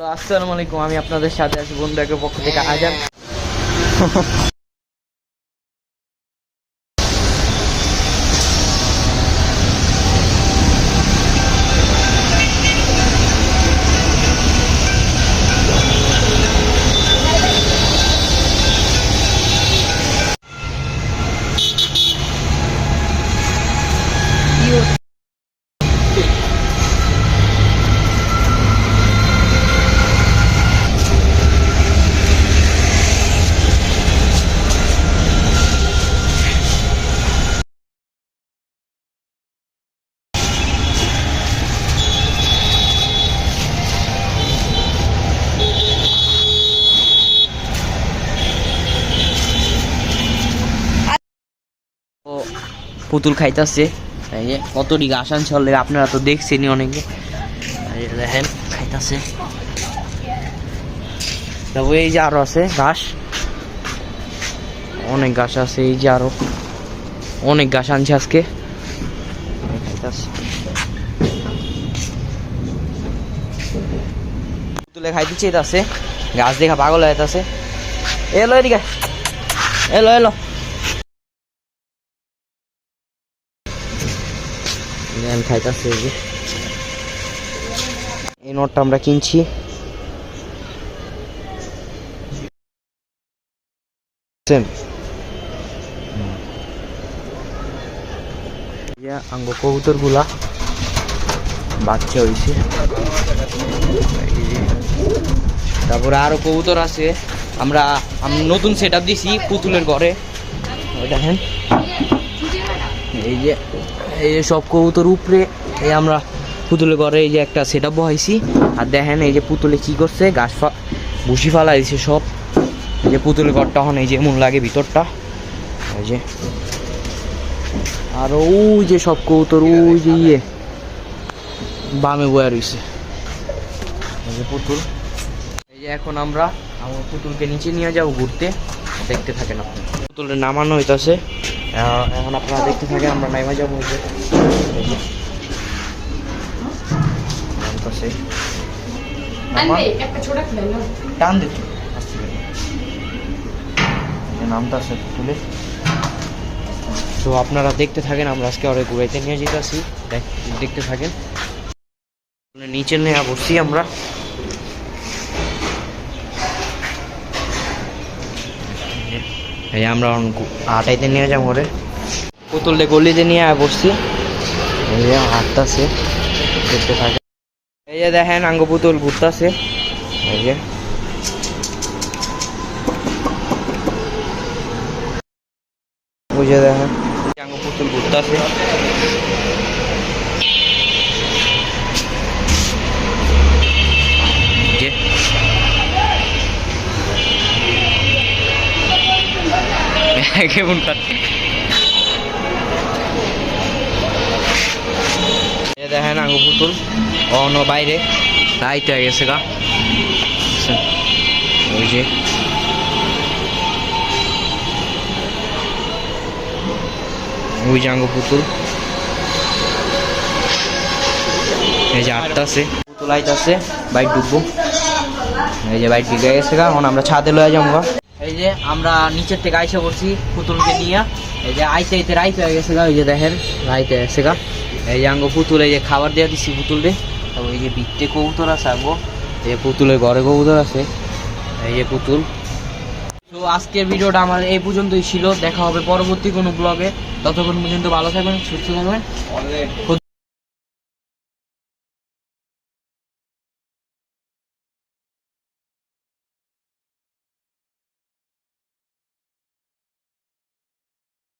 আসসালামু আলাইকুম আমি আপনাদের সাথে আছি বন্ধু একের পক্ষ থেকে। আজান পুতুল খাইতেছে। এই যে ঘাস আনছে আপনারা তো দেখছেনই অনেকে। দেখেন, খাইতেছে। তারপর এই যে আরও আছে ঘাস। অনেক ঘাস আছে এই যে আরও। অনেক ঘাস আনছে আজকে। খাইতাছে। পুতুলে খাইতে চেয়েছে গাছ দেখা পাগল হয়ে আছে এলো এদিকে। এলো এলো। জ্ঞান খাইতেছে এই যে এই নোটটা আমরা কিনছি। আঙ্গ কবুতরগুলা বাচ্চা হয়েছে তারপরে আরও কবুতর আছে। আমরা নতুন সেট আপ দিছি পুতুলের ঘরে। দেখেন। এই যে এই যে সব কবুতর উপরে, এই আমরা পুতুলের ঘরে এই যে একটা সেট আপ বহাইছি। আর দেখেন এই যে পুতুলে কি করছে গাছ ফা ভুসি ফালা দিছে সব। এই যে পুতুলের ঘরটা এখন এই যে এমন লাগে ভিতরটা। এই যে। আর ওই যে সব কবুতর, ওই যে ইয়ে বামে বয়া রইছে। এই যে পুতুল। এই যে এখন আমরা আমার পুতুলকে নিচে নিয়ে যাব ঘুরতে। দেখতে থাকেন আপনি। পুতুলের নামানো হইতাছে। এখন আপনারা দেখতে থাকেন আমরা নাইমা যাব টান দিত নামতাছে পুতুলে তো আপনারা দেখতে থাকেন আমরা আজকে অনেক ঘুরাইতে নিয়ে যেতেছি দেখতে থাকেন। নিচে নিয়ে বসছি আমরা। এই আমরা আটাইতে নিয়ে যাব ওরে পুতুলটা গলিতে নিয়ে বসছি। এই যে হাঁটতাছে দেখতে থাকে। এই যে দেখেন আঙ্গ পুতুল ঘুরতাছে। এই যে। বুঝে দেখেন। আঙ্গ পুতুল ঘুরতাছে। কেমন কাটছে দেখেন আঙ্গু পুতুল অন্য বাইরে। লাইট হয়ে গেছে গা। ওই যে। ওই যে আঙ্গু পুতুল। এই যে আটটাছে পুতুল আইতাছে বাইক ডুববো এই যে বাইক ঢুকে গেছে গা এখন আমরা ছাদে লয়ে যাব গা। এই যে আমরা নিচের থেকে আইসা পড়ছি পুতুলকে নিয়ে। এই যে আইতে আইতে রাইত হয়ে গেছে গা ওই যে দেখেন, রাইত গেছে গা। এই যে আঙ্গ পুতুল, এই যে খাবার দেওয়া দিচ্ছি পুতুল রে তারপর এই যে বিত্তে কবুতর আছে আঙ্গো। এই পুতুলের ঘরে কবুতর আছে। এই যে পুতুল। তো আজকের ভিডিওটা আমার এই পর্যন্তই ছিল। দেখা হবে পরবর্তী কোনো ব্লগে ততক্ষণ পর্যন্ত ভালো থাকবেন, সুস্থ থাকবেন।